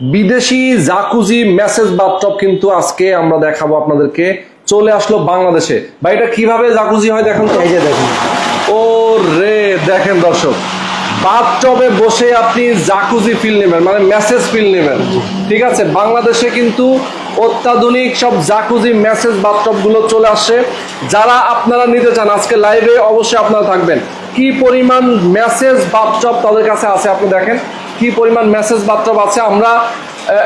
বিদেশি jacuzzi message bathtub কিন্তু আজকে আমরা দেখাবো আপনাদেরকে। চলে আসলো বাংলাদেশে। বা এটা কীভাবে জাকুজি হয় দেখেন তো? এই যে দেখুন। ও রে দেখেন দর্শক বাথটবে বসে আপনি জাকুজি ফিল নেবেন মানে মেসেজ ফিল নেবেন। ঠিক আছে? বাংলাদেশে কিন্তু অত্যাধুনিক সব জাকুজি মেসেজ বাথটবগুলো চলে আসে। যারা আপনারা নিতে চান আজকে লাইভে অবশ্যই আপনারা থাকবেন। কি পরিমাণ মেসেজ বাথটব তাদের কাছে আছে আপনি দেখেন। কি পরিমাণ মেসেজ বার্তা আছে আমরা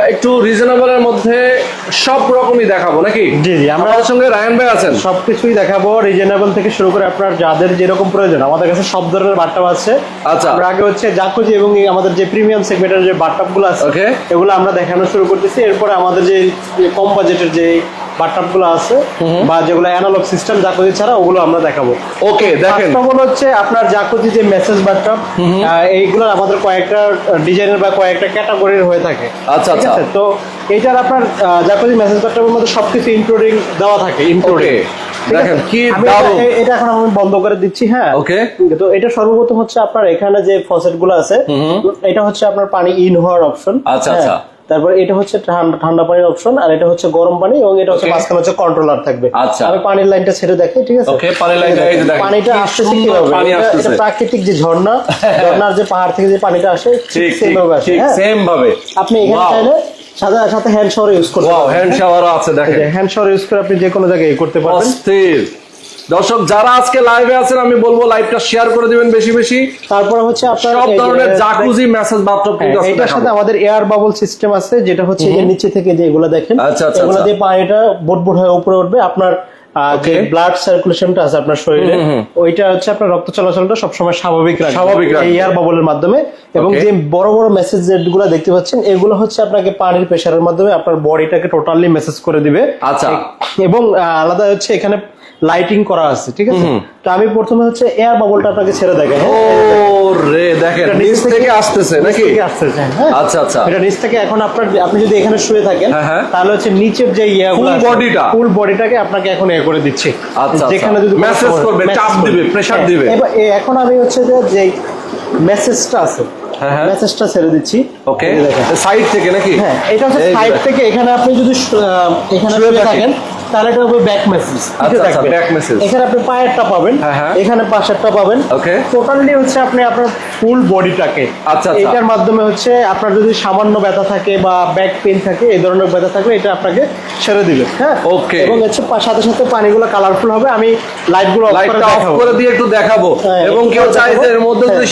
একটু রিজনেবলের মধ্যে সব রকমই দেখাবো নাকি? জি, জি, আমরা- আমাদের সঙ্গে রায়ন ভাই আছেন। সব কিছুই দেখাবো রিজনেবল থেকে শুরু করে আপনার যাদের যেরকম প্রয়োজন আমাদের কাছে সব ধরনের বাট্টাপ আছে। আচ্ছা। আমরা আগে হচ্ছে জাকুজি এবং আমাদের যে প্রিমিয়াম সেগমেন্টের যে বাট্টাপগুলো আছে ওকে এগুলো আমরা দেখানো শুরু করতেছি। এরপরে আমাদের যে যে কম বাজেটের যে বাট্টাপগুলো আছে বা যেগুলো অ্যানালগ সিস্টেম জাকুজি ছাড়া ওগুলো আমরা দেখাবো। ওকে দেখেন। ফার্স্ট হচ্ছে আপনার জাকুজি যে মেসেজ বাট্টাপ এইগুলো আমাদের কয়েকটা ডিজাইনের বা কয়েকটা ক্যাটাগরির হয়ে থাকে। আচ্ছা, আচ্ছা। তো এইটার আপনার জাকুজি মেসেজ বাট্টাপের মধ্যে সবকিছু ইনক্লুডিং দেওয়া থাকে ইনক্লুডিং দেখেন কি এটা- এটা এখন আমি বন্ধ করে দিচ্ছি হ্যাঁ? ওকে তো এটা সর্বপ্রথম হচ্ছে আপনার এখানে যে ফসেটগুলো আছে এটা হচ্ছে আপনার পানি ইন হওয়ার অপশন আচ্ছা, আচ্ছা। তারপর এটা হচ্ছে ঠান্ডা পানির অপশন আর এটা হচ্ছে গরম পানি এবং এটা হচ্ছে মাঝখানে হচ্ছে কন্ট্রোলার থাকবে। আচ্ছা। আমি পানির লাইনটা ছেড়ে দেখি ঠিক আছে? Okay, পানির লাইনটা এই যে দেখেন। পানিটা সুন্দর কীভাবে এটা- প্রাকৃতিক যে ঝর্ণা ঝর্ণার যে পাহাড় থেকে যে পানিটা আসে ঠিক same ভাবে আসে, ঠিক হ্যাঁ? সেম ভাবে। আপনি এখানে চাইলে সাথে সাথে হ্যান্ড শাওয়ার ইউজ করতে ওয়াও হ্যান্ড শাওয়ারও আছে দেখেন। হ্যান্ড শাওয়ার ইউজ করে আপনি যে কোনো জায়গায় করতে পারবেন। অস্থির। দর্শক যারা আজকে লাইভে আছেন আমি বলব লাইভটা শেয়ার করে দিবেন বেশি বেশি। তারপরে হচ্ছে আপনার সব ধরনের জাকুজি মেসেজ কিন্তু হ্যাঁ, এটার সাথে আমাদের এয়ার বাবল সিস্টেম আছে যেটা হচ্ছে এই নিচে থেকে যে এগুলো দেখেন আচ্ছা, আচ্ছা, এগুলো আচ্ছা। দিয়ে পানিটা বুট বুট হয়ে উপরে উঠবে। আপনার যে ব্লাড সার্কুলেশনটা আছে আপনার শরীরে ওইটা হচ্ছে আপনার রক্ত চলাচলটা সবসময় স্বাভাবিক রাখবে। স্বাভাবিক। এই এয়ার বাবলের মাধ্যমে। এবং যে বড় বড় মেসেজ যেগুলো দেখতে পাচ্ছেন এগুলো হচ্ছে আপনাকে পানির প্রেশারের মাধ্যমে আপনার বডিটাকে টোটালি মেসেজ করে দিবে। আচ্ছা। এবং আলাদা হচ্ছে এখানে লাইটিং করা আছে ঠিক আছে তো আমি প্রথমে হচ্ছে এয়ার বাবলটা আপনাকে ছেড়ে দেখেন ও রে দেখেন নিচ থেকে আসতেছে নাকি থেকে আসতেছে, হ্যাঁ। আচ্ছা, আচ্ছা। এটা নিচ থেকে এখন আপনার আপনি যদি এখানে শুয়ে থাকেন হ্যাঁ, হ্যাঁ। তাহলে হচ্ছে নিচের যে Full body টা? ফুল বডিটাকে আপনাকে এখন এ করে দিচ্ছে আচ্ছা, যেখানে আচ্ছা। যদি কোনো Massage সমস্যা- করবে, চাপ দিবে, হ্যাঁ, দিবে। এবার এখন আমি হচ্ছে যে যে মেসেজটা আছে হ্যাঁ, হ্যাঁ। মেসেজটা ছেড়ে দিচ্ছি ওকে। সাইড থেকে নাকি হ্যাঁ এটা হচ্ছে সাইড থেকে এখানে আপনি যদি এখানে শুয়ে থাকেন। তাহলে এটা হবে ব্যাক মেসেজ back message। এখানে আপনি পায়েরটা পাবেন হ্যাঁ, হ্যাঁ। এখানে পাশেরটা পাবেন Okay. টোটালি হচ্ছে আপনি আপনার ফুল বডিটাকে আচ্ছা, আচ্ছা। এটার মাধ্যমে হচ্ছে আপনার যদি সামান্য ব্যথা থাকে বা ব্যাক পেইন থাকে এই ধরনের ব্যথা থাকলে এটা আপনাকে ছেড়ে দিবে হ্যাঁ Okay. এবং হচ্ছে সাথে সাথে পানিগুলো কালারফুল হবে আমি লাইটগুলো অফ করে দিয়ে একটু দেখাবো হ্যাঁ, এবং কেউ যে এর মধ্যে যদি।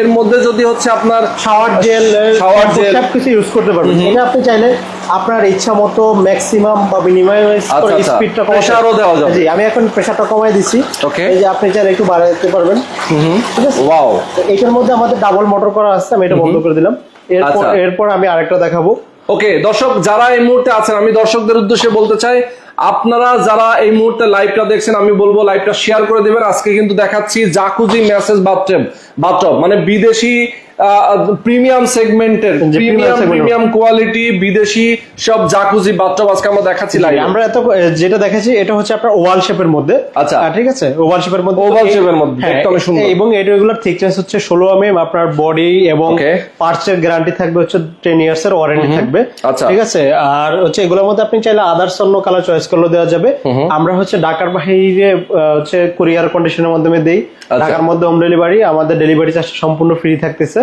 এর মধ্যে যদি হচ্ছে আপনার শাওয়ার জেল Shower gel। সব কিছু ইউজ করতে পারবেন এটা আপনি চাইলে আপনার ইচ্ছা মতো ম্যাক্সিমাম বা আচ্ছা। স্পিডটা Pressure ও দেওয়া যাবে। জি আমি এখন প্রেসারটা কমাই দিছি। Okay. এই যে আপনি চাইলে একটু বাড়াতে পারবেন। ঠিক আছে? ওয়াও এটার মধ্যে আমাদের ডাবল মোটর করা আছে আমি এটা বন্ধ করে দিলাম। এরপর আচ্ছা। এরপর আমি আরেকটা দেখাবো। ওকে দর্শক যারা এই মুহূর্তে আছেন আমি দর্শকদের উদ্দেশ্যে বলতে চাই আপনারা যারা এই মুহূর্তে লাইভটা দেখছেন আমি বলব লাইভটা শেয়ার করে দিবেন। আজকে কিন্তু দেখাচ্ছি জাকুজি মেসেজ বাথটব বাথটব মানে বিদেশি প্রিমিয়াম সেগমেন্টের প্রিমিয়াম কোয়ালিটি বিদেশি সব জাকুজি বাথটব আজকে আমরা দেখাচ্ছি আমরা এত যেটা দেখেছি এটা হচ্ছে আপনার ওভাল শেপের মধ্যে। আচ্ছা। ঠিক আছে? ওভাল শেপের মধ্যে shape এর মধ্যে, হ্যাঁ, অনেক সুন্দর। এবং এটা রেগুলার থিকনেস হচ্ছে ষোলো এমএম আপনার বডি এবং Okay. পার্টস এর গ্যারান্টি থাকবে হচ্ছে টেন ইয়ার্স এর ওয়ারেন্টি থাকবে। আচ্ছা। ঠিক আছে? আর হচ্ছে এগুলোর মধ্যে আপনি চাইলে আদার্স অন্য কালার চয়েস করলে দেওয়া যাবে। আমরা হচ্ছে ঢাকার আহ, হচ্ছে কুরিয়ার কন্ডিশনের মাধ্যমে দেই। আচ্ছা। ঢাকার মধ্যে হোম ডেলিভারি আমাদের ডেলিভারি চার্জ সম্পূর্ণ ফ্রি থাকতেছে।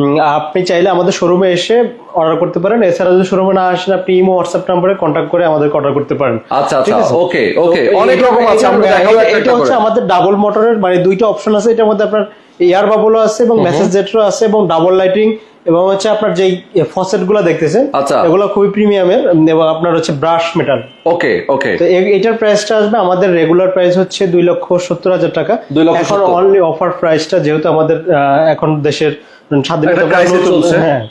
উম, আপনি চাইলে আমাদের শোরুমে এসে অর্ডার করতে পারেন। এছাড়া যদি শোরুমে না আসেন আপনি ইমো হোয়াটসঅ্যাপ নাম্বারে কন্ট্যাক্ট করে আমাদেরকে অর্ডার করতে পারেন। আচ্ছা আচ্ছা ওকে ওকে অনেক রকম আছে আমরা দেখাবো এটা হচ্ছে আমাদের ডাবল মোটরের মানে দুইটা অপশন আছে। এটার মধ্যে আপনার এয়ার বাবলও আছে এবং মেসেজ জেটরও আছে এবং ডাবল লাইটিং এবং হচ্ছে আপনার যে ফসেটগুলো দেখতেছেন আচ্ছা। এগুলো খুবই প্রিমিয়ামের এবং আপনার হচ্ছে ব্রাশ মেটাল। ওকে ওকে। তো এটার প্রাইসটা আসবে আমাদের রেগুলার প্রাইস হচ্ছে দুই লক্ষ সত্তর হাজার টাকা। দুই লক্ষ এখন অনলি অফার প্রাইসটা যেহেতু আমাদের এখন দেশের স্বাধীনতা। হ্যাঁ।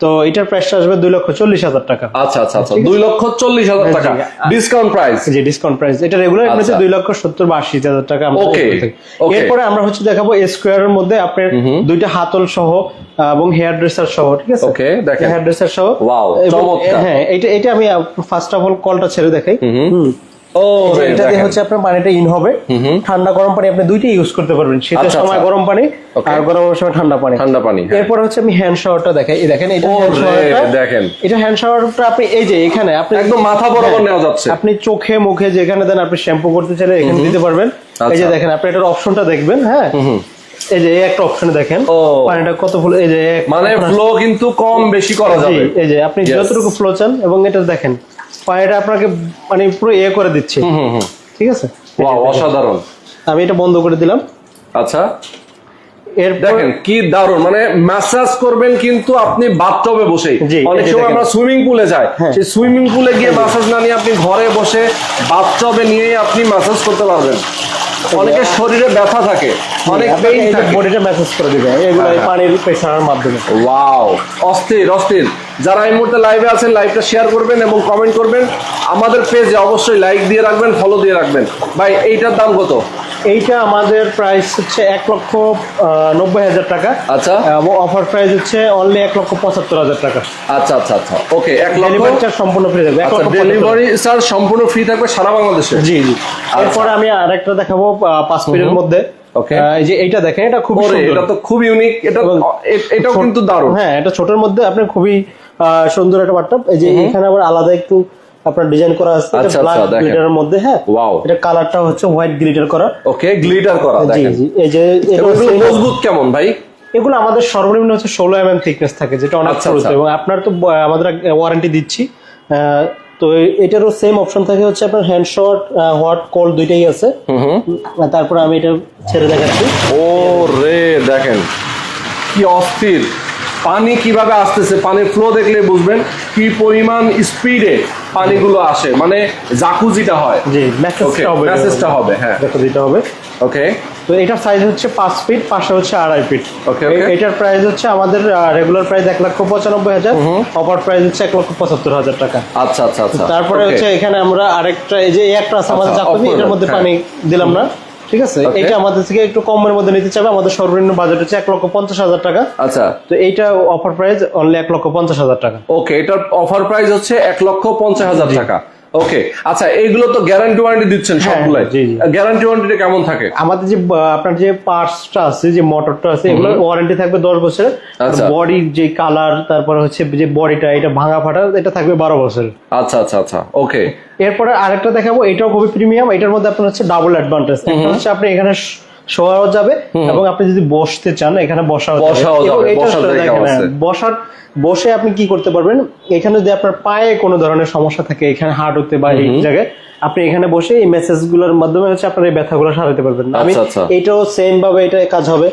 তো এটার প্রাইসটা আসবে দুই লক্ষ চল্লিশ হাজার টাকা। আচ্ছা আচ্ছা আচ্ছা। দুই লক্ষ চল্লিশ হাজার হ্যাঁ, টাকা। ডিসকাউন্ট প্রাইস যে ডিসকাউন্ট প্রাইস এটা রেগুলার এমনিতে আচ্ছা। দুই লক্ষ সত্তর বা আশি হাজার টাকা okay. এরপরে আমরা হচ্ছে দেখাবো স্কোয়ারের মধ্যে আপনার দুইটা হাতল সহ এবং হেয়ার ড্রেসার সহ ঠিক আছে? Okay, দেখেন। হেয়ার ড্রেসার সহ এবং- চমৎকার। হ্যাঁ এটা এটা আমি ফার্স্ট অফ অল কলটা ছেড়ে দেখাই। হুম। ও এটা দিয়ে হচ্ছে আপনার পানিটা ইন হবে। ঠান্ডা গরম পানি আপনি দুইটাই ইউজ করতে পারবেন। শীতের আচ্ছা, সময় আচ্ছা। গরম পানি. আর গরমের সময় ঠান্ডা পানি। ঠান্ডা পানি, হ্যাঁ। এরপর হচ্ছে আমি হ্যান্ড শাওয়ারটা দেখাই। এই দেখেন এটা হ্যান্ড শাওয়ারটা দেখেন। এটা হ্যান্ড শাওয়ারটা আপনি এই যে এখানে আপনি একদম মাথা বরাবর নেওয়া যাচ্ছে। আপনি চোখে মুখে যেখানে দেন আপনি শ্যাম্পু করতে চাইলে এখানে দিতে পারবেন। এই যে আচ্ছা। দেখেন আপনি এটার অপশনটা দেখবেন হ্যাঁ? এই যে এই একটা অপশন দেখেন। ও। পানিটা কত ফুল এই যে মানে ফ্লো কিন্তু কম বেশি করা যাবে। এই যে আপনি যতটুকু ফ্লো চান এবং এটা দেখেন। পানিটা আপনাকে মানে পুরো এ করে দিচ্ছে। ঠিক আছে? অসাধারণ। আমি এটা বন্ধ করে দিলাম। আচ্ছা। এর দেখেন কি দারুণ। মানে ম্যাসাজ করবেন কিন্তু আপনি বাথটবে বসেই। অনেক সময় আমরা সুইমিং পুলে যাই। হ্যাঁ। সেই সুইমিং পুলে গিয়ে ম্যাসাজ না নিয়ে আপনি ঘরে বসে বাথটবে নিয়ে আপনি ম্যাসাজ করতে পারবেন। অনেকের শরীরে ব্যথা থাকে। অনেক পেইন থাকে বডিটা ম্যাসেজ করে দিবে এগুলো এই হ্যাঁ, পানির প্রেসারের মাধ্যমে। ওয়াও অস্থির অস্থির। যারা এই মুহূর্তে লাইভে আছেন লাইভটা শেয়ার করবেন এবং কমেন্ট করবেন। আমাদের পেজে অবশ্যই লাইক দিয়ে রাখবেন ফলো দিয়ে রাখবেন। ভাই এইটার দাম কত? এইটা আমাদের প্রাইস হচ্ছে এক লক্ষ নব্বই হাজার টাকা। আচ্ছা। এবং অফার প্রাইস হচ্ছে অনলি এক লক্ষ পঁচাত্তর হাজার টাকা। আচ্ছা আচ্ছা আচ্ছা। ওকে এক লক্ষ ডেলিভারি চার্জ সম্পূর্ণ ফ্রি থাকবে এক আচ্ছা ডেলিভারি চার্জ সম্পূর্ণ ফ্রি থাকবে সারা বাংলাদেশে? জি জি। এরপরে আমি আরেকটা দেখাবো পাঁচ মিনিটের মধ্যে। এই যে এইটা দেখেন এটা খুব সুন্দর। এটা তো খুব ইউনিক এটা এটাও কিন্তু দারুণ। হ্যাঁ এটা ছোটর মধ্যে আপনার খুবই সুন্দর একটা এই যে এখানে আবার আলাদা একটু আপনার ডিজাইন করা আছে আচ্ছা, আচ্ছা, দেখেন। গ্লিটারের মধ্যে হ্যাঁ? ওয়াও এটা কালারটা হচ্ছে হোয়াইট গ্লিটার করা। ওকে গ্লিটার করা জি দেখেন। জি এই যে মজবুত কেমন ভাই? এগুলো আমাদের সর্বনিম্ন হচ্ছে ষোলো এম এম থিকনেস থাকে যেটা অনেক আচ্ছা, ছোট আচ্ছা। এবং আপনার তো আমাদের ওয়ারেন্টি দিচ্ছি। তো এটারও সেম অপশন থাকে হচ্ছে আপনার হ্যান্ড শট হট কোল্ড দুইটাই আছে। হুম হুম। তারপরে আমি এটা ছেড়ে দেখাচ্ছি। ও রে দেখেন। কি অস্থির। পানি কীভাবে আসতেছে পানির ফ্লো দেখলে বুঝবেন কি পরিমাণ স্পিডে পানিগুলো আসে মানে জাকুজিটা হয়। জি ওকে মেসেজটা হবে মেসেজটা হবে হ্যাঁ। দিতে হবে। ওকে তো এটার সাইজ হচ্ছে পাঁচ ফিট পাশে হচ্ছে আড়াই ফিট okay. এটার প্রাইস হচ্ছে আমাদের রেগুলার প্রাইস এক লক্ষ পঁচানব্বই হাজার অফার প্রাইস হচ্ছে এক লক্ষ পঁচাত্তর হাজার টাকা। আচ্ছা আচ্ছা আচ্ছা। তারপরে হচ্ছে এখানে আমরা আরেকটা এই যে একটা আছে আমাদের আচ্ছা, জাকুজি off এটার মধ্যে পানি দিলাম না। ঠিক আছে? এটা আমাদের থেকে একটু কমের মধ্যে নিতে চাবে আমাদের সর্বনিম্ন বাজেট হচ্ছে এক লক্ষ পঞ্চাশ হাজার টাকা। আচ্ছা। তো এইটা অফার প্রাইস অনলি এক লক্ষ পঞ্চাশ হাজার টাকা। ওকে এটার অফার প্রাইস হচ্ছে এক লক্ষ পঞ্চাশ হাজার টাকা। ওকে আচ্ছা এইগুলো তো গ্যারান্টি ওয়ারেন্টি দিচ্ছেন হ্যাঁ, সবগুলাই। গ্যারান্টি ওয়ারেন্টিটা কেমন থাকে? আমাদের যে আপনার যে পার্টসটা আছে যে মোটরটা আছে এগুলো ওয়ারেন্টি থাকবে দশ বছরের। আচ্ছা। বডির যে কালার তারপরে হচ্ছে যে বডিটা এটা ভাঙা ফাটা এটা থাকবে বারো বছরের। আচ্ছা আচ্ছা আচ্ছা ওকে এরপরে আরেকটা দেখাবো এটাও খুবই প্রিমিয়াম এটার মধ্যে আপনার হচ্ছে ডাবল অ্যাডভান্টেজ একটা হচ্ছে আপনি এখানে শোয়াও যাবে এবং আপনি যদি বসতে চান এখানে বসাও বসাও যাবে, বসার হ্যাঁ। বসার বসে আপনি কি করতে পারবেন? এখানে যদি আপনার পায়ে কোনো ধরনের সমস্যা থাকে এখানে হাঁটুতে বা এই জায়গায় আপনি এখানে বসে এই মেসেজগুলোর মাধ্যমে হচ্ছে আপনার এই ব্যথাগুলো সারাতে পারবেন। আমি আচ্ছা, আচ্ছা। এটাও সেম ভাবে এটা কাজ হবে।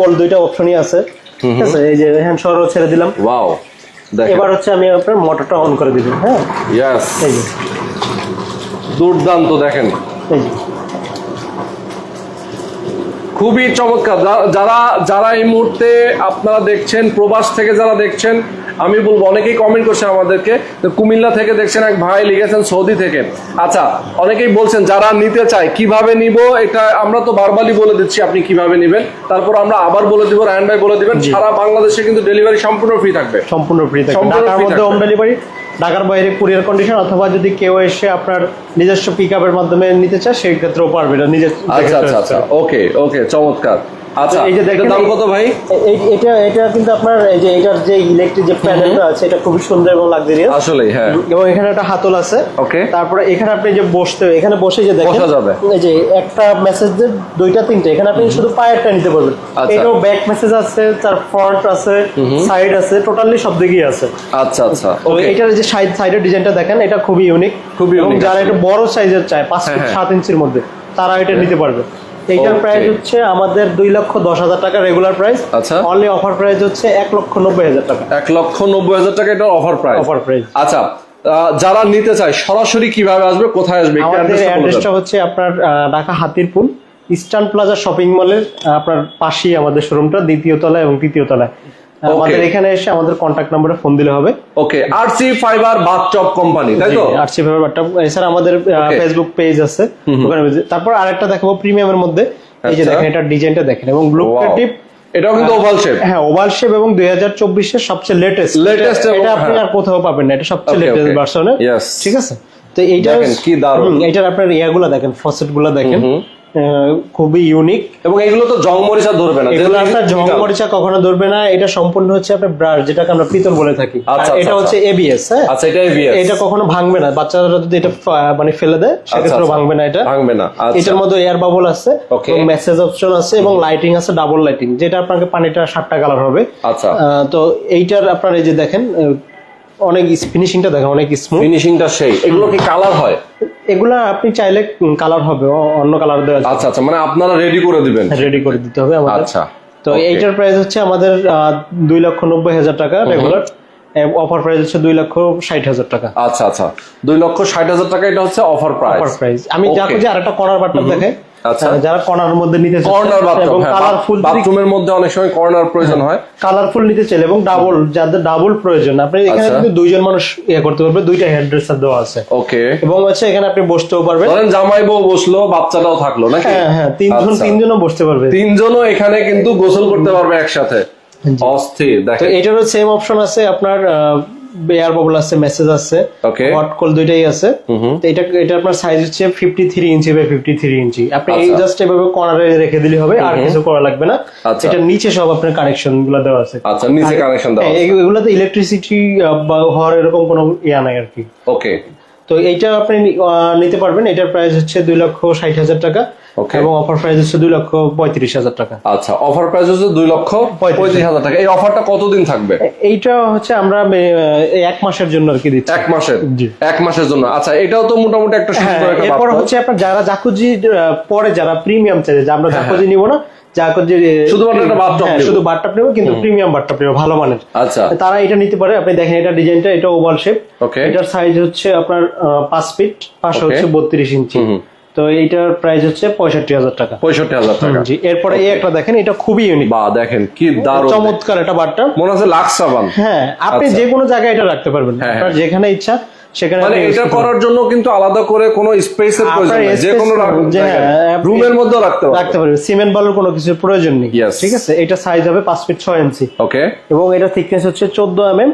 কল দুইটা অপশনই আছে। ঠিক আছে? এই যে হ্যান্ড ছেড়ে দিলাম। ওয়াও এবার হচ্ছে আমি আপনার মোটরটা অন করে দিব হ্যাঁ? ইয়েস দুর্দান্ত দেখেন। এই যে। খুবই চমৎকার। যারা যারা এই মুহূর্তে আপনারা দেখছেন প্রবাস থেকে যারা দেখছেন আমি বলব অনেকেই কমেন্ট করছে আমাদেরকে। তো কুমিল্লা থেকে দেখছেন এক ভাই লিখেছেন সৌদি থেকে। আচ্ছা অনেকেই বলছেন যারা নিতে চায় কীভাবে নিব? এটা আমরা তো বারবারই বলে দিচ্ছি আপনি কীভাবে নেবেন? তারপর আমরা আবার বলে দিব রায়ন ভাই বলে দিবেন সারা বাংলাদেশে কিন্তু ডেলিভারি সম্পূর্ণ ফ্রি থাকবে। সম্পূর্ণ ফ্রি থাকবে। সম্পূর্ণ ঢাকার মধ্যে। হোম ডেলিভারি ঢাকার বাইরে কুরিয়ার কন্ডিশন অথবা যদি কেউ এসে আপনার নিজস্ব পিক আপের মাধ্যমে নিতে চায় সেই ক্ষেত্রেও পারবে। না নিজের আচ্ছা আচ্ছা আচ্ছা। ওকে ওকে চমৎকার। আচ্ছা এই যে দেখেন দাম কত ভাই? এটা এটা কিন্তু আপনার এই যে এটার যে ইলেকট্রিক যে প্যানেলটা আছে এটা খুবই সুন্দর এবং লাক্সারিয়াস আসলেই হ্যাঁ। এবং এখানে একটা হাতল আছে। Okay. তারপরে এখানে আপনি যে বসতে এখানে বসে যে দেখেন বসা যাবে। এই যে একটা মেসেজ যে দুইটা তিনটা এখানে আপনি শুধু পায়েরটা নিতে পারবেন। আচ্ছা। এটাও ব্যাক মেসেজ আছে তার ফ্রন্ট আছে সাইড আছে টোটালি সব দিকেই আছে। আচ্ছা আচ্ছা। ওকে এটার যে সাইড সাইডের ডিজাইনটা দেখেন এটা খুবই ইউনিক খুবই unique যারা আসলে। একটু বড় সাইজের চায় পাঁচ হ্যাঁ, ফিট হ্যাঁ। সাত ইঞ্চির মধ্যে তারা এটা নিতে পারবে। এইটার প্রাইস হচ্ছে আমাদের দুই লক্ষ দশ হাজার টাকা রেগুলার প্রাইস আচ্ছা। অনলি অফার প্রাইস হচ্ছে এক লক্ষ নব্বই হাজার টাকা। এক লক্ষ নব্বই হাজার টাকা এটা অফার প্রাইস অফার প্রাইস আচ্ছা যারা নিতে চায় সরাসরি কীভাবে আসবে কোথায় আসবে আমাদের অ্যাড্রেসটা হচ্ছে আপনার Dhaka Hatirpool eastern plaza shopping মলের আপনার পাশেই আমাদের শোরুমটা দ্বিতীয় তলায় এবং তৃতীয় তলায়। আমাদের এখানে এসে আমাদের কন্ট্যাক্ট নাম্বারে ফোন দিলে হবে। Okay RC fibre bathtub company তাই তো? আরসি ব্যাপারটা এছাড়া আমাদের ফেসবুক পেজ আছে। ওখানে তারপর আরেকটা দেখাবো প্রিমিয়ামের মধ্যে। এই যে আচ্ছা। দেখেন এটার ডিজাইনটা দেখেন এবং ব্লু টিপ এটাও কিন্তু ওভাল শেপ হ্যাঁ ওভাল শেপ এবং দুই হাজার চব্বিশের সবচেয়ে লেটেস্ট এবং- এটা আপনি হ্যাঁ। আর কোথাও পাবেন না এটা সবচেয়ে লেটেস্ট. ভার্সনের ঠিক আছে? তো এইটা দেখেন, কি দারুণ। হুম, এইটার আপনার ইয়াগুলো দেখেন ফসেটগুলো দেখেন খুবই ইউনিক এবং এগুলো তো জং মরিচা ধরবে না এগুলো আপনার জং মরিচা কখনো ধরবে না এটা সম্পূর্ণ হচ্ছে আপনার ব্রাশ যেটাকে আমরা পিতল বলে থাকি। আচ্ছা, এটা আচ্ছা, হচ্ছে এবিএস হ্যাঁ? আচ্ছা এটা ABS এটা কখনো ভাঙবে না বাচ্চারা যদি এটা মানে ফেলে দেয় সেক্ষেত্রে আচ্ছা। ভাঙবে না এটা। ভাঙবে না আচ্ছা। এটার মধ্যে এয়ার বাবল আছে এবং মেসেজ অপশন আছে এবং লাইটিং আছে ডাবল লাইটিং যেটা আপনাকে পানিটা সাতটা কালার হবে। আচ্ছা। তো এইটার আপনার এই যে দেখেন অনেক ফিনিশিংটা দেখেন অনেক স্মুথ ফিনিশিংটা সেই। এগুলো কি কালার হয়? এগুলা আপনি চাইলে কালার হবে অন্য কালার দেওয়া আচ্ছা আচ্ছা মানে আপনারা রেডি করে দিবেন। রেডি করে দিতে হবে আমাদের। আচ্ছা তো এইটার প্রাইস হচ্ছে আমাদের দুই লক্ষ নব্বই হাজার টাকা রেগুলার অফার প্রাইস হচ্ছে দুই লক্ষ ষাট হাজার টাকা। আচ্ছা আচ্ছা। দুই লক্ষ ষাট হাজার টাকা এটা হচ্ছে অফার অফার প্রাইস প্রাইস আমি যে আরেকটা করার বাটন দেখে আচ্ছা। যারা কর্নার মধ্যে নিতে চাচ্ছে কর্নার বাথরুম এবং হ্যাঁ কালারফুল বাথরুমের মধ্যে অনেক সময় কর্নার প্রয়োজন হয় কালারফুল নিতে চাইলে এবং ডাবল যাদের ডাবল প্রয়োজন আপনি এখানে আচ্ছা। কিন্তু দুইজন মানুষ ইয়ে করতে পারবে দুইটা দেওয়া আছে। ওকে। এবং এখানে আপনি বসতেও পারবেন। ধরেন জামাই বউ বসল বাচ্চাটাও থাকল নাকি? হ্যাঁ হ্যাঁ তিনজন আচ্ছা। তিনজনও বসতে পারবে। তিনজনও এখানে কিন্তু গোসল করতে পারবে একসাথে। অস্থির তো দেখেন এটারও সেম অপশন আছে আপনার এয়ার বাবল আছে মেসেজ আছে হট কল দুইটাই আছে। তো এটা এটা আপনার সাইজ হচ্ছে fifty three inch by fifty three inch আপনি এই আচ্ছা। জাস্ট এভাবে কর্নারে রেখে দিলে হবে আর কিছু করা লাগবে না। আচ্ছা। এটা নিচে সব আপনার কানেকশনগুলো দেওয়া আছে। আচ্ছা নিচে কানেকশন দেওয়া আছে। এগুলাতে ইলেকট্রিসিটি ইলেকট্রিসিটি হওয়ার এরকম কোনো ইয়া নাই আর কি। ওকে তো এইটা আপনি নিতে পারবেন। এটার প্রাইস হচ্ছে দুই লক্ষ ষাট হাজার টাকা এবং অফার প্রাইস হচ্ছে দুই লক্ষ পঁয়ত্রিশ হাজার টাকা। আচ্ছা অফার প্রাইস হচ্ছে দুই লক্ষ পঁয়ত্রিশ হাজার টাকা। এই অফারটা কতদিন থাকবে? এইটা হচ্ছে আমরা এক মাসের জন্য আর কি দিচ্ছি। এক মাসের? এক মাসের জন্য। আচ্ছা এটাও তো মোটামুটি একটা হ্যাঁ একটা এরপর হচ্ছে আপনার যারা জাকুজি পরে যারা প্রিমিয়াম চাইছে আমরা জাকুজি নিব না হ্যাঁ, শুধুমাত্র একটা bathtub নিবো। শুধু বাটটাপ নেব কিন্তু প্রিমিয়াম বাটটাপ নেব ভালো মানের। আচ্ছা। তারা এটা নিতে পারে আপনি দেখেন এটা ডিজাইনটা এটা ওভাল শেপ এটার সাইজ হচ্ছে আপনার পাঁচ ফিট পাশে হচ্ছে বত্রিশ ইঞ্চি। তো এইটার প্রাইস হচ্ছে পঁয়ষট্টি হাজার টাকা। পঁয়ষট্টি হাজার টাকা। জি। এরপরে এই একটা দেখেন এটা খুবই ইউনিক বা দেখেন কি দারুণ। চমৎকার একটা বাটটা মনে হচ্ছে লাক্স সাবান। হ্যাঁ আপনি আচ্ছা। যে কোনো জায়গায় এটা রাখতে পারবেন। হ্যাঁ, আপনার যেখানে ইচ্ছা সেখানে মানে এটা করার জন্য কিন্তু আলাদা করে কোনো স্পেসের আপনার প্রয়োজন নেই যে কোনো যে, হ্যাঁ, আপনি- রুমের মধ্যেও রাখতে পারবেন রাখতে পারবেন। সিমেন্ট বালুর কোনো কিছুর প্রয়োজন নেই। ঠিক আছে? এটা সাইজ হবে ফিট ইঞ্চি ওকে এবং এটা থিকনেস হচ্ছে চোদ্দ এম এম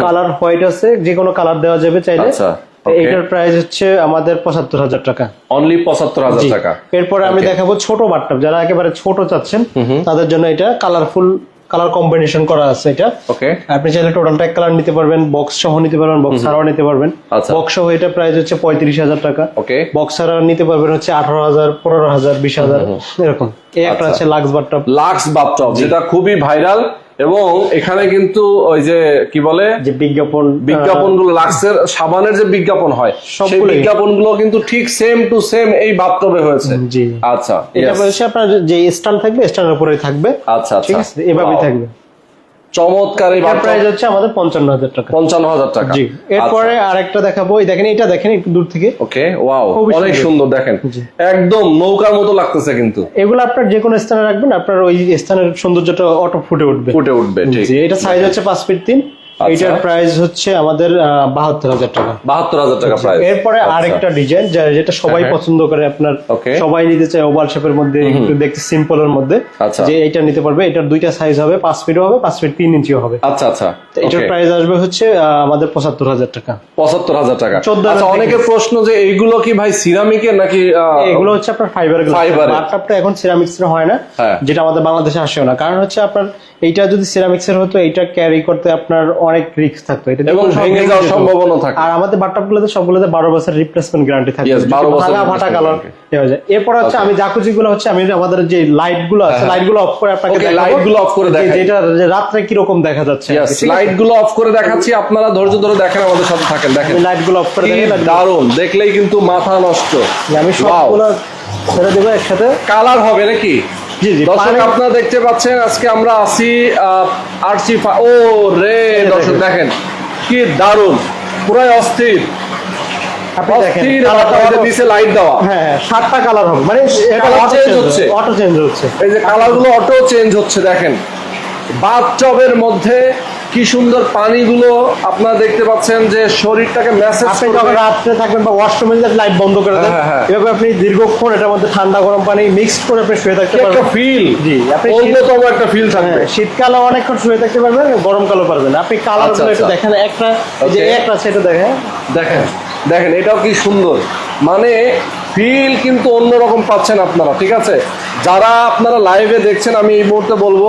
কালার হোয়াইট আছে যে কোনো কালার দেওয়া যাবে চাইলে। আচ্ছা, এটার প্রাইস হচ্ছে আমাদের পঁচাত্তর হাজার টাকা। অনলি পঁচাত্তর হাজার টাকা। এরপরে আমি দেখাবো ছোট বাট্টাপ যারা একেবারে ছোট চাচ্ছেন তাদের জন্য এটা কালারফুল কালার কম্বিনেশন করা আছে এটা। ওকে আপনি চাইলে টোটালটা এক কালার নিতে পারবেন বক্স সহ নিতে পারবেন বক্স ছাড়াও নিতে পারবেন। আচ্ছা। বক্স সহ এটা প্রাইস হচ্ছে পঁয়ত্রিশ হাজার টাকা। ওকে বক্স ছাড়া নিতে পারবেন হচ্ছে আঠারো হাজার পনেরো হাজার বিশ হাজার এরকম। এই একটা আচ্ছা। আছে লাক্স বাথটপ লাক্স বাপটপ যেটা খুবই ভাইরাল এবং এখানে কিন্তু ওই যে কি বলে? যে বিজ্ঞাপন বিজ্ঞাপনগুলো লাক্সের সাবানের যে বিজ্ঞাপন হয় সেই বিজ্ঞাপনগুলো কিন্তু ঠিক সেম টু সেম এই বাথটবে হয়েছে। জি। আচ্ছা এটা আপনার যে স্টান থাকবে স্ট্যান্ডের উপরেই থাকবে। আচ্ছা আচ্ছা। ঠিক আছে এভাবেই থাকবে। চমৎকার এই প্রাইস হচ্ছে আমাদের পঞ্চান্ন হাজার টাকা। পঞ্চান্ন হাজার টাকা। জি এরপরে আরেকটা দেখাবো। এই দেখেন এটা দেখেন একটু দূর থেকে। ওকে ওয়াও অনেক সুন্দর। দেখেন। একদম নৌকার মতো লাগতেছে কিন্তু। এগুলো আপনার যে কোনো স্থানে রাখবেন আপনার ওই স্থানের সৌন্দর্যটা অটো ফুটে উঠবে। ফুটে উঠবে ঠিক। জি এটা সাইজ হচ্ছে পাঁচ ফিট তিন। আচ্ছা। এটার প্রাইস হচ্ছে আমাদের বাহাত্তর হাজার টাকা। বাহাত্তর হাজার টাকা প্রাইস এরপরে আরেকটা ডিজাইন যেটা সবাই হ্যাঁ। পছন্দ করে আপনার সবাই নিতে চায় ওভাল শেপের মধ্যে একটু দেখতে সিম্পল এর মধ্যে আচ্ছা। যে এটা নিতে পারবে এটার দুইটা সাইজ হবে পাঁচ ফিটও হবে পাঁচ ফিট তিন ইঞ্চিও হবে। আচ্ছা আচ্ছা। এটার প্রাইস আসবে হচ্ছে আমাদের পঁচাত্তর হাজার টাকা। পঁচাত্তর হাজার টাকা। 14,000 আচ্ছা অনেকের প্রশ্ন যে এইগুলো কি ভাই সিরামিকের নাকি এগুলো হচ্ছে আপনার ফাইবার এর। এখন সিরামিক্স এর হয় না হ্যাঁ। যেটা আমাদের বাংলাদেশে আসেও না। কারণ হচ্ছে আপনার এইটা যদি সিরামিক্স এর হতো এইটা ক্যারি করতে আপনার অনেক রিস্ক থাকতো। এটা এবং ভেঙে যাওয়ার সম্ভাবনা থাকে আর আমাদের বাথটাব গুলোতে সবগুলোতে বারো বছর রিপ্লেসমেন্ট গ্যারান্টি থাকে Yes, 12 বছর ভাঙা ফাটা কালার এরপর হচ্ছে আমি জাকুজি গুলো হচ্ছে আমি আমাদের যে লাইটগুলো আছে লাইটগুলো অফ করে আপনাকে দেখাবো। গুলো off করে দেখাই। যেটা যে রাত্রে কীরকম দেখা যাচ্ছে। কি? লাইটগুলো অফ করে দেখাচ্ছি। আপনারা ধৈর্য ধরে দেখেন আমাদের সাথে থাকেন দেখেন। আমি লাইটগুলো অফ করে কি দেখি light গুলো- দারুণ। দেখলেই কিন্তু মাথা নষ্ট। আমি. সবগুলো ছেড়ে দেবো একসাথে। কালার হবে নাকি? দর্শক পানি- আপনারা দেখতে পাচ্ছেন আজকে আমরা আছি আরসি ও রে দর্শক দেখেন। কি দারুণ পুরাই অস্থির। নিচে লাইট দেওয়া। হ্যাঁ হ্যাঁ, সাতটা কালার হবে মানে চেঞ্জ হচ্ছে। অটো চেঞ্জ হচ্ছে। এই যে অটো চেঞ্জ হচ্ছে দেখেন। বাথটবের মধ্যে কি সুন্দর পানিগুলো আপনারা দেখতে পাচ্ছেন যে শরীরটাকে মেসেজ আপনি যখন রাত্রে থাকবেন বা ওয়াশরুমে লাইট বন্ধ করে দেন হ্যাঁ, হ্যাঁ। এভাবে আপনি দীর্ঘক্ষণ এটার মধ্যে ঠান্ডা গরম পানি মিক্সড করে আপনি শুয়ে থাকতে একটা পারবেন। ফিল জি, আপনি অন্যতম একটা ফিল থাকবে। হ্যাঁ, শীতকালে অনেকক্ষণ শুয়ে থাকতে পারবেন গরমকালে পারবেন। আপনি কালার আচ্ছা, একটু আচ্ছা। দেখেন একটা যে একটা এটা দেখেন। দেখেন দেখেন এটাও কি সুন্দর। মানে ফিল কিন্তু অন্যরকম পাচ্ছেন আপনারা ঠিক আছে? যারা আপনারা লাইভে দেখছেন আমি এই মুহূর্তে বলব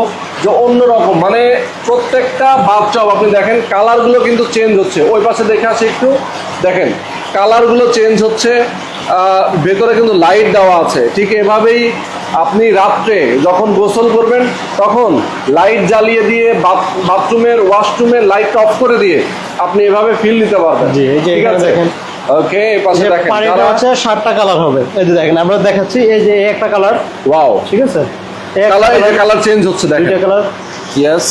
যে অন্যরকম মানে প্রত্যেকটা বাথটব আপনি দেখেন কালারগুলো কিন্তু চেঞ্জ হচ্ছে। ওই পাশে দেখে আসি একটু। দেখেন কালারগুলো চেঞ্জ হচ্ছে ভেতরে কিন্তু লাইট দেওয়া আছে। ঠিক এভাবেই আপনি রাত্রে যখন গোসল করবেন তখন লাইট জ্বালিয়ে দিয়ে বাথরুমের ওয়াশরুমের লাইট অফ করে দিয়ে আপনি এভাবে ফিল নিতে পারবেন। ঠিক আছে? দেখেন। ওকে পাশে দেখেন পানিটা হচ্ছে সাতটা কালার হবে। এই যে দেখেন আমরা দেখাচ্ছি এই যে একটা কালার। ওয়াও ঠিক আছে? কালার এই কালার চেঞ্জ হচ্ছে দুইটা কালার। ইয়েস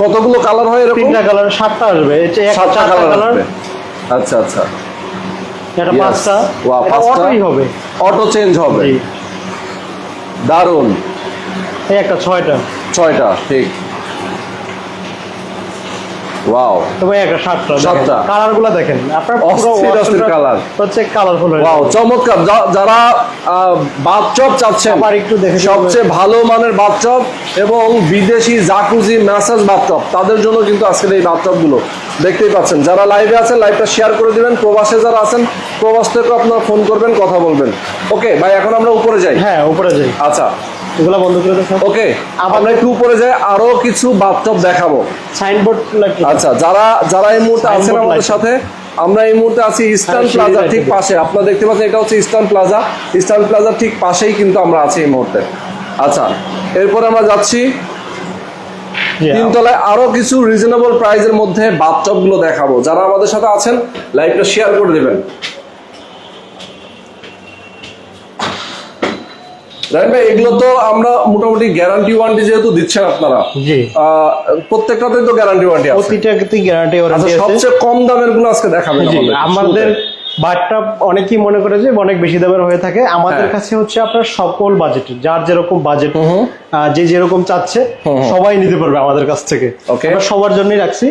কতগুলো কালার হয় এরকম? তিনটা কালার সাতটা আসবে। এই যে একটা কালার আচ্ছা আচ্ছা। এটা পাঁচটা। এটা পাঁচটা। হবে। অটো চেঞ্জ হবে। দারুণ এই একটা ছয়টা। ছয়টা ঠিক। ওয়াও তবে একটা সাতটা সাতটা। কালারগুলা দেখেন। আপনার অস্থির অস্থির washroom-টা হচ্ছে কালারফুল ওয়াও চমৎকার। যারা বাথচপ চাচ্ছেন আবার একটু দেখে সবচেয়ে ভালো মানের বাথটব এবং বিদেশি জাকুজি ম্যাসাজ বাথটব তাদের জন্য কিন্তু আজকের এই বাথটবগুলো দেখতেই পাচ্ছেন যারা লাইভে আছেন লাইভটা শেয়ার করে দিবেন। প্রবাসে যারা আছেন প্রবাস থেকে আপনারা ফোন করবেন কথা বলবেন। ওকে ভাই এখন আমরা উপরে যাই। হ্যাঁ উপরে যাই। আচ্ছা এগুলা বন্ধ করে দেখো ওকে আমরা একটু উপরে যাই আরও কিছু বাথটব দেখাবো। সাইনবোর্ড আচ্ছা যারা যারা এই মুহূর্তে আছেন আমাদের সাথে আমরা এই মুহূর্তে আছি ইস্টার্ন হ্যাঁ, প্লাজা ঠিক পাশে। আপনারা দেখতে পাচ্ছেন এটা হচ্ছে ইস্টার্ন প্লাজা ইস্টার্ন প্লাজার ঠিক পাশেই কিন্তু আমরা আছি এই মুহূর্তে। আচ্ছা এরপরে আমরা যাচ্ছি তিনতলায় আরও কিছু রিজনেবল প্রাইজের মধ্যে বাথটবগুলো দেখাবো। যারা আমাদের সাথে আছেন লাইভটা শেয়ার করে দিবেন। ভাই এগুলো তো আমরা মোটামুটি গ্যারান্টি ওয়ারেন্টি যেহেতু দিচ্ছেন আপনারা জি। প্রত্যেকটাতেই তো গ্যারান্টি ওয়ারেন্টি আছে। গ্যারান্টি আচ্ছা ওয়ারেন্টি আছে। সবচেয়ে কম দামেরগুলো আজকে দেখাবেন আমাদের বাটটা অনেকেই মনে করে যে অনেক বেশি দামের হয়ে থাকে। আমাদের হ্যাঁ। কাছে হচ্ছে আপনার সকল বাজেট যার যেরকম বাজেট যে যেরকম চাচ্ছে সবাই নিতে পারবে আমাদের কাছ থেকে. সবার জন্যই রাখছি।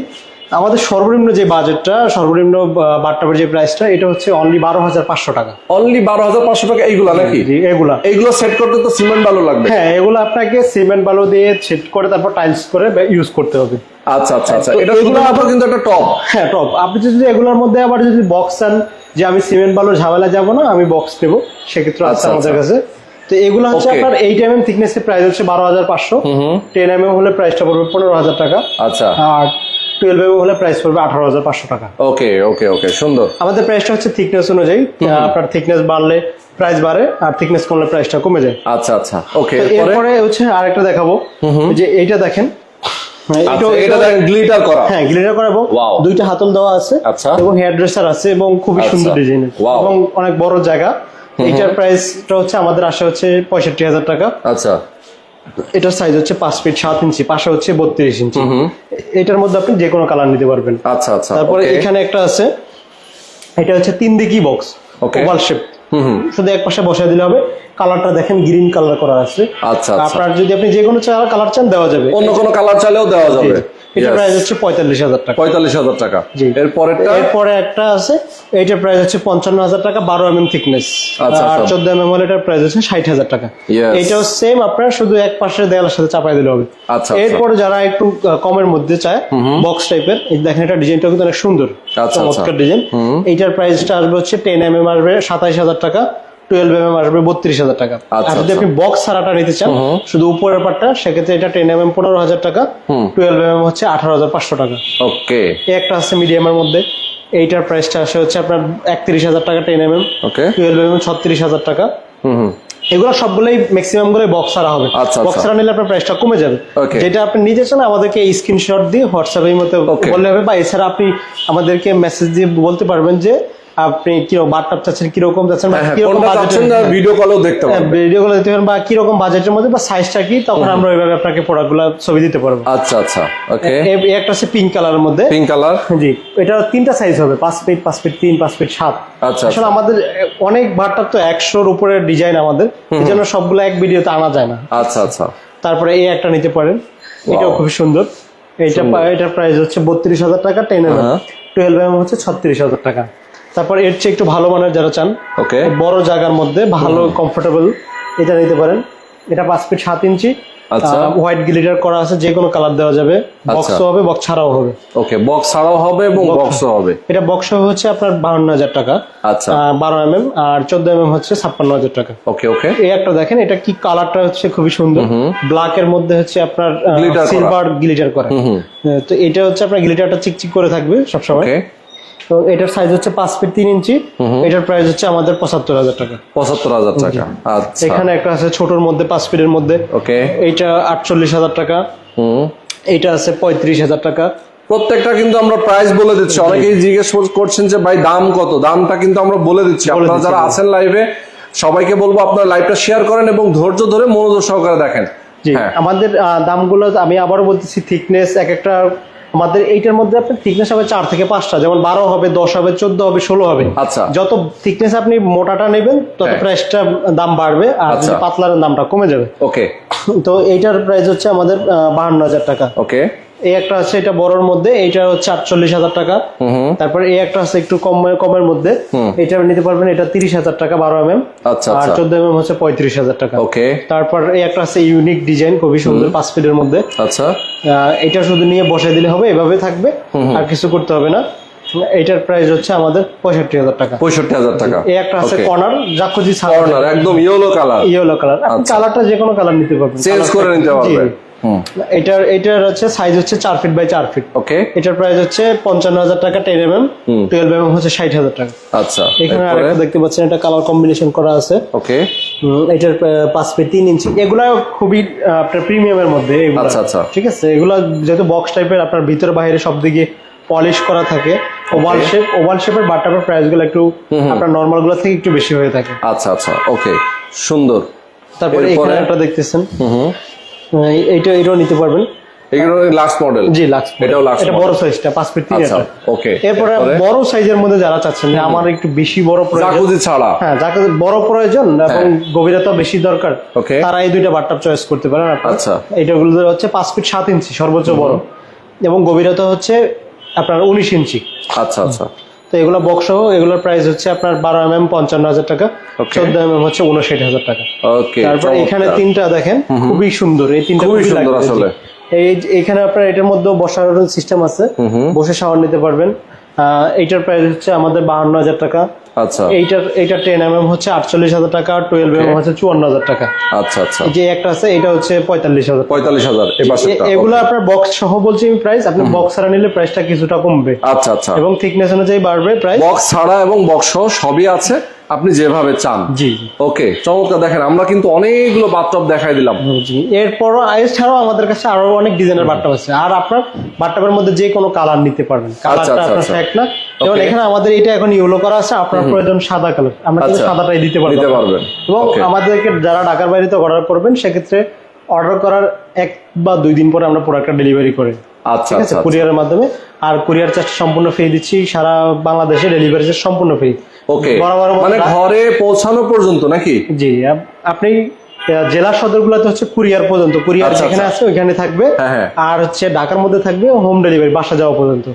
আমাদের সর্বনিম্ন যে বাজেটটা সর্বনিম্ন বাট্টাপের যে প্রাইসটা এটা হচ্ছে অনলি বারো হাজার পাঁচশো টাকা। অনলি বারো হাজার পাঁচশো টাকা এইগুলা নাকি? এগুলা। এইগুলো সেট করতে তো সিমেন্ট ভালো লাগবে। হ্যাঁ এগুলো আপনাকে সিমেন্ট বালু দিয়ে সেট করে তারপর টাইলস করে ইউজ করতে হবে। আচ্ছা আচ্ছা আচ্ছা। এটা এগুলো শুধুমাত্র কিন্তু একটা টপ হ্যাঁ টপ আপনি যদি এগুলোর মধ্যে আবার যদি বক্স চান যে আমি সিমেন্ট বালুর ঝামেলা যাব না আমি বক্স নেব সেক্ষেত্রে আছে আচ্ছা, আমাদের আচ্ছা। কাছে। তো এগুলো হচ্ছে আপনার এইট এম এম থিকনেস এর প্রাইস হচ্ছে বারো হাজার পাঁচশো। টেন এম এম হলে প্রাইসটা পড়বে পনেরো হাজার টাকা। আচ্ছা। আর টুয়েলভ এম হলে প্রাইস পড়বে আঠারো হাজার পাঁচশো টাকা। ওকে ওকে ওকে সুন্দর। আমাদের প্রাইসটা হচ্ছে থিকনেস অনুযায়ী। আপনার থিকনেস বাড়লে প্রাইস বাড়ে আর থিকনেস কমলে প্রাইসটা কমে যায়। আচ্ছা আচ্ছা ওকে এরপরে? হচ্ছে আরেকটা দেখাবো। যে এইটা দেখেন। হ্যাঁ, আচ্ছা, গ্লিটার করা। হ্যাঁ গ্লিটার করা এবং দুইটা হাতল দেওয়া আছে আচ্ছা। এবং হেয়ার ড্রেসার আছে এবং খুবই আচ্ছা। সুন্দর ডিজাইন এবং অনেক বড় জায়গা। এইটার প্রাইসটা হচ্ছে আমাদের আসে হচ্ছে পঁয়ষট্টি হাজার টাকা। আচ্ছা। এটার সাইজ হচ্ছে পাঁচ ফিট সাত ইঞ্চি পাশে হচ্ছে বত্রিশ ইঞ্চি এটার মধ্যে আপনি যে কোনো কালার নিতে পারবেন। আচ্ছা আচ্ছা তারপরে এখানে একটা আছে এটা হচ্ছে তিন দিকি বক্স ওকে ওভাল শেপ শুধু এক পাশে বসায় দিলে হবে। কালারটা দেখেন গ্রিন কালার করা আছে। আচ্ছা আচ্ছা। আপনার যদি আপনি যে কোনো কালার চান দেওয়া যাবে। অন্য কোনো কালার চাইলেও দেওয়া যাবে। এটা প্রাইস হচ্ছে পঁয়তাল্লিশ হাজার টাকা। পঁয়তাল্লিশ হাজার টাকা। জি। এরপরেরটা? এরপরে একটা আছে। এইটার প্রাইস হচ্ছে পঞ্চান্ন হাজার টাকা বারো এম এম থিকনেস আর আচ্ছা। চোদ্দ এম এম হলে এটার প্রাইস হচ্ছে ষাট হাজার টাকা। এটাও সেম আপনার শুধু এক পাশে দেওয়ালের সাথে চাপাই দিলে হবে। আচ্ছা, আচ্ছা। এরপরে যারা একটু কমের মধ্যে চায় বক্স টাইপের এই দেখেন এটা ডিজাইনটা কিন্তু অনেক সুন্দর। চমৎকার ডিজাইন এইটার প্রাইসটা আসবে হচ্ছে টেন এম এম আসবে সাতাইশ হাজার টাকা টুয়েলভ এম এম আসবে বত্রিশ হাজার টাকা। আচ্ছা, আর যদি আচ্ছা। আপনি বক্স ছাড়াটা নিতে চান শুধু উপরের পাটটা সেক্ষেত্রে এটা টেন এম এম পনেরো হাজার টাকা টুয়েলভ এম এম হচ্ছে আঠারো হাজার পাঁচশো টাকা। ওকে একটা আছে মিডিয়ামের মধ্যে। এইটার প্রাইসটা আসে হচ্ছে আপনার একত্রিশ হাজার টাকা ten M M okay twelve M M ছত্রিশ হাজার টাকা। এগুলো সবগুলোই ম্যাক্সিমাম গুলোই বক্স ছাড়া হবে। বক্স আচ্ছা। ছাড়া নিলে আপনার প্রাইসটা কমে যাবে. যেটা আপনি নিতে চান আমাদেরকে স্ক্রিনশট দিয়ে হোয়াটসঅ্যাপের মতো. বললে হবে। বা এছাড়া আপনি আমাদেরকে মেসেজ দিয়ে বলতে পারবেন যে আপনি কীরকম বাটটাপ চাচ্ছেন কীরকম চাচ্ছেন বা হ্যাঁ হ্যাঁ চাচ্ছেন বাজেটের ভিডিও কলেও দেখতে পাবেন ভিডিও গুলো দিতে পারেন বা কীরকম বাজেটের মধ্যে বা সাইজটা কি তখন আমরা ওইভাবে আপনাকে প্রোডাক্টগুলো ছবি দিতে পারব। আচ্ছা আচ্ছা ওকে এই একটা আছে পিঙ্ক কালারের মধ্যে। পিঙ্ক কালার জি এটা তিনটা সাইজ হবে পাঁচ ফিট পাঁচ ফিট তিন পাঁচ ফিট সাত। আচ্ছা, আসলে আমাদের অনেক ভাটটা তো একশোর উপরে ডিজাইন আমাদের এই জন্য সবগুলো এক ভিডিওতে আনা যায় না। আচ্ছা আচ্ছা। তারপরে এই একটা নিতে পারেন এটাও খুব সুন্দর। এটার প্রাইস হচ্ছে বত্রিশ হাজার টাকা টেন এম হ্যাঁ। টুয়েলভ এম হচ্ছে ছত্রিশ হাজার টাকা। তারপর এর চেয়ে একটু ভালো মানের যারা চান ওকে বড় জায়গার মধ্যে ভালো কমফোর্টেবল এটা নিতে পারেন। এটা পাঁচ ফিট সাত ইঞ্চি। আচ্ছা। হোয়াইট গ্লিটার করা আছে যে কোনো কালার দেওয়া যাবে। বক্স আচ্ছা। হবে বক্স ছাড়াও হবে। ওকে বক্স ছাড়াও হবে এবং বক্সও হবে। এটা বক্স হচ্ছে আপনার বাহান্ন হাজার টাকা। আচ্ছা। বারো এম এম আর চোদ্দ এম এম হচ্ছে ছাপ্পান্ন হাজার টাকা। ওকে ওকে এই একটা দেখেন এটা কি কালারটা হচ্ছে খুবই সুন্দর। ব্ল্যাক এর মধ্যে হচ্ছে আপনার। সিলভার গ্লিটার করা। তো এটা হচ্ছে আপনার গ্লিটারটা চিকচিক করে থাকবে সবসময়। তো এটার সাইজ হচ্ছে পাঁচ ফিট তিন ইঞ্চি। এটার প্রাইস হচ্ছে আমাদের পঁচাত্তর হাজার টাকা। পঁচাত্তর হাজার টাকা। আচ্ছা। এখানে একটা আছে ছোটর মধ্যে পাঁচ ফিটের মধ্যে। ওকে। এইটা আটচল্লিশ হাজার টাকা। এইটা আছে পঁয়ত্রিশ হাজার টাকা। প্রত্যেকটা কিন্তু আমরা প্রাইস বলে দিচ্ছি। অনেকেই জিজ্ঞেস করছেন যে ভাই দাম কত? দামটা কিন্তু আমরা বলে দিচ্ছি। আপনারা যারা আছেন লাইভে সবাইকে বলব আপনারা লাইভটা শেয়ার করেন এবং ধৈর্য ধরে মনোযোগ সহকারে দেখেন। হ্যাঁ। আমাদের দামগুলো আমি আবারও বলতেছি থিকনেস এক একটা আমাদের এইটার মধ্যে আপনি থিকনেস হবে চার থেকে পাঁচটা যেমন বারো হবে দশ হবে চোদ্দ হবে ষোলো হবে আচ্ছা। যত থিকনেস আপনি মোটাটা নেবেন তত হ্যাঁ। প্রাইসটা দাম বাড়বে আর আচ্ছা। যদি পাতলার দামটা কমে যাবে ওকে তো এইটার প্রাইস হচ্ছে আমাদের বাহান্ন হাজার টাকা ওকে এই একটা আছে এটা বড়র মধ্যে এইটা হচ্ছে আটচল্লিশ হাজার টাকা। তারপরে এই একটা আছে একটু কম কমের মধ্যে। এটা নিতে পারবেন এটা তিরিশ হাজার টাকা বারো এম এম আচ্ছা আর আচ্ছা। চোদ্দ এম এম হচ্ছে পঁয়ত্রিশ হাজার টাকা। ওকে তারপর এই একটা আছে ইউনিক ডিজাইন খুবই সুন্দর পাঁচ ফিটের মধ্যে। আচ্ছা। এটা শুধু নিয়ে বসে দিলে হবে এভাবে থাকবে আর কিছু করতে হবে না। এটার প্রাইস হচ্ছে আমাদের পঁয়ষট্টি হাজার টাকা। পঁয়ষট্টি হাজার টাকা। এই একটা আছে. কর্নার জাকুজি কর্নার একদম ইয়েলো কালার ইয়েলো কালার আপনি আচ্ছা। কালারটা যে কোনো কালার নিতে পারবেন। চেঞ্জ করে নিতে পারবেন এটার এটার হচ্ছে সাইজ হচ্ছে চার ফিট বাই চার ফিট ওকে এটার প্রাইস হচ্ছে পঞ্চান্ন হাজার টাকা ten M M twelve M M হচ্ছে ষাট হাজার টাকা। আচ্ছা এখানে আরেকটা দেখতে পাচ্ছেন এটা কালার কম্বিনেশন করা আছে। ওকে এটার পাঁচ ফিট তিন ইঞ্চি এগুলা খুবই আপনার প্রিমিয়ামের মধ্যে আচ্ছা, আচ্ছা। ঠিক আছে? এগুলা যেহেতু বক্স টাইপের আপনার ভিতরে বাইরে সব দিকে পলিশ করা থাকে। ওভাল শেপ ওভাল শেপের বাটাপের প্রাইসগুলো একটু আপনার নর্মালগুলো থেকে একটু বেশি হয়ে থাকে। আচ্ছা আচ্ছা। ওকে সুন্দর। তারপরে এখানে একটা দেখতেছেন। হুম। আহ, এইটা এটাও নিতে পারবেন। এগুলো লাস্ট মডেল জি লাক্স এটাও লাক্স এটা বড় সাইজটা পাঁচ ফিট তিন আচ্ছা ওকে এরপরে বড় সাইজের মধ্যে যারা চাচ্ছেন যে আমার একটু বেশি বড় প্রয়োজন। জাকুজি ছাড়া? হ্যাঁ বড় প্রয়োজন এবং গভীরতা বেশি দরকার। হ্যাঁ। Okay. তারা এই দুইটা বাট্টাপ চয়েস করতে পারেন আপনারা। আচ্ছা। হচ্ছে ফিট সাত ইঞ্চি সর্বোচ্চ বড়। এবং গভীরতা হচ্ছে আপনার উনিশ ইঞ্চি আচ্ছা আচ্ছা। তো এগুলো বক্স সহ এগুলোর প্রাইস হচ্ছে আপনার বারো এম এম পঞ্চান্ন হাজার টাকা. চোদ্দ এম এম হচ্ছে উনষাট হাজার টাকা। ওকে তারপর এখানে তিনটা দেখেন খুবই সুন্দর এই তিনটা খুবই সুন্দর আসলে। এই এখানে আপনার এটার মধ্যে বসার সিস্টেম আছে। বসে শাওয়ার নিতে পারবেন। আহ, এইটার প্রাইস হচ্ছে আমাদের বাহান্ন হাজার টাকা। আচ্ছা। এইটার এইটা টেন এম হচ্ছে আটচল্লিশ হাজার টাকা টুয়েলভ এম এম হচ্ছে চুয়ান্ন হাজার টাকা। আচ্ছা আচ্ছা। যে একটা আছে এটা হচ্ছে পঁয়তাল্লিশ হাজার। পঁয়তাল্লিশ হাজার এগুলো আপনার বক্স সহ বলছি আমি প্রাইস আপনি বক্স ছাড়া নিলে প্রাইসটা কিছুটা কমবে। আচ্ছা আচ্ছা। এবং থিকনেস অনুযায়ী বাড়বে প্রাইস বক্স ছাড়া এবং বক্স সহ সবই আছে। আপনি যেভাবে চান। জি ওকে চমৎকার। দেখেন আমরা কিন্তু অনেকগুলো বাথটব দেখাই দিলাম। জি এরপরও আইস ছাড়াও আমাদের কাছে আরও অনেক ডিজাইনের বাট্টাপ আছে। আর আপনার বাট্টাপের মধ্যে যে কোনো কালার নিতে পারবেন। কালারটা আচ্ছা, আপনার আচ্ছা। ফ্যাক্ট না। যেমন এখানে আমাদের এটা এখন ইয়েলো করা আছে আপনার প্রয়োজন সাদা কালার আমরা কিন্তু আচ্ছা। সাদাটাই দিতে পারব। দিতে পারবেন। এবং আমাদেরকে যারা ঢাকার বাইরে তো অর্ডার করবেন সেক্ষেত্রে অর্ডার করার এক বা দুই দিন পরে আমরা প্রোডাক্টটা ডেলিভারি করে আচ্ছা ঠিক আছে? আচ্ছা কুরিয়ারের মাধ্যমে। আর কুরিয়ার চার্জ সম্পূর্ণ ফ্রি দিচ্ছি। সারা বাংলাদেশে ডেলিভারি চার্জ সম্পূর্ণ ফ্রি ওকে বরাবর মানে ঘরে পৌঁছানো পর্যন্ত নাকি? জি আপনি জেলা সদরগুলোতে হচ্ছে কুরিয়ার পর্যন্ত কুরিয়ার আচ্ছা, যেখানে আচ্ছা। আছে ওইখানে থাকবে। হ্যাঁ, হ্যাঁ। আর হচ্ছে ঢাকার মধ্যে থাকবে হোম ডেলিভারি বাসা যাওয়া পর্যন্ত।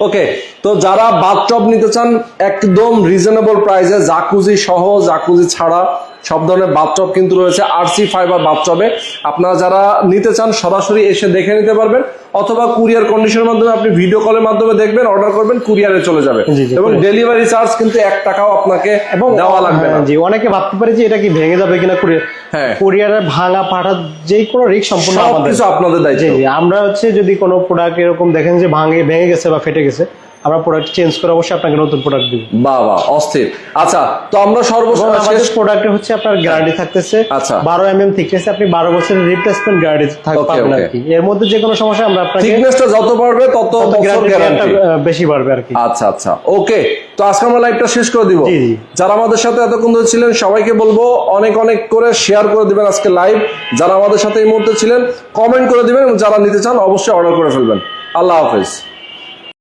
ওকে তো যারা বাথটব নিতে চান একদম রিজনেবল প্রাইসে জাকুজি সহ জাকুজি ছাড়া সব ধরনের বাথটব কিন্তু রয়েছে আরসি ফাইবার বাথটবে আপনারা যারা নিতে চান সরাসরি এসে দেখে নিতে পারবেন অথবা কুরিয়ার কন্ডিশনের মাধ্যমে আপনি ভিডিও কলের মাধ্যমে দেখবেন অর্ডার করবেন কুরিয়ারে চলে যাবে। এবং ডেলিভারি চার্জ কিন্তু এক টাকাও আপনাকে এবং দেওয়া লাগবে না। হ্যাঁ, জি অনেকে ভাবতে পারে যে এটা কি ভেঙে যাবে কিনা কুরিয়ার হ্যাঁ। কুরিয়ারের ভাঙা পাঠা যে কোনো রিস্ক সম্পূর্ণ আমাদের। আপনাদের দায়িত্ব। আমরা হচ্ছে যদি কোনো প্রোডাক্ট এরকম দেখেন যে ভাঙে ভেঙে গেছে বা ফেটে গেছে আমরা প্রোডাক্ট চেঞ্জ করে অবশ্যই আপনাকে নতুন প্রোডাক্ট দিব। বাহ বাহ অস্থির। আচ্ছা তো আমরা সর্বশেষ প্রোডাক্টে হচ্ছে আপনার গ্যারান্টি থাকতেছে। আচ্ছা। বারো এম এম থিকনেস আপনি বারো বছরের রিপ্লেসমেন্ট গ্যারান্টি পাবেন আর কি এর মধ্যে যে কোনো সমস্যা আমরা আপনাকে থিকনেসটা যত বাড়বে তত বছর গ্যারান্টি বেশি বাড়বে আর কি আচ্ছা আচ্ছা। ওকে তো আজকে আমরা লাইভটা শেষ করে দিব। জি, জি। যারা আমাদের সাথে এতক্ষণ ধরে ছিলেন সবাইকে বলব অনেক অনেক করে শেয়ার করে দিবেন আজকে লাইভ যারা আমাদের সাথে এই মুহূর্তে ছিলেন কমেন্ট করে দিবেন এবং যারা নিতে চান অবশ্যই অর্ডার করে ফেলবেন। আল্লাহ হাফেজ।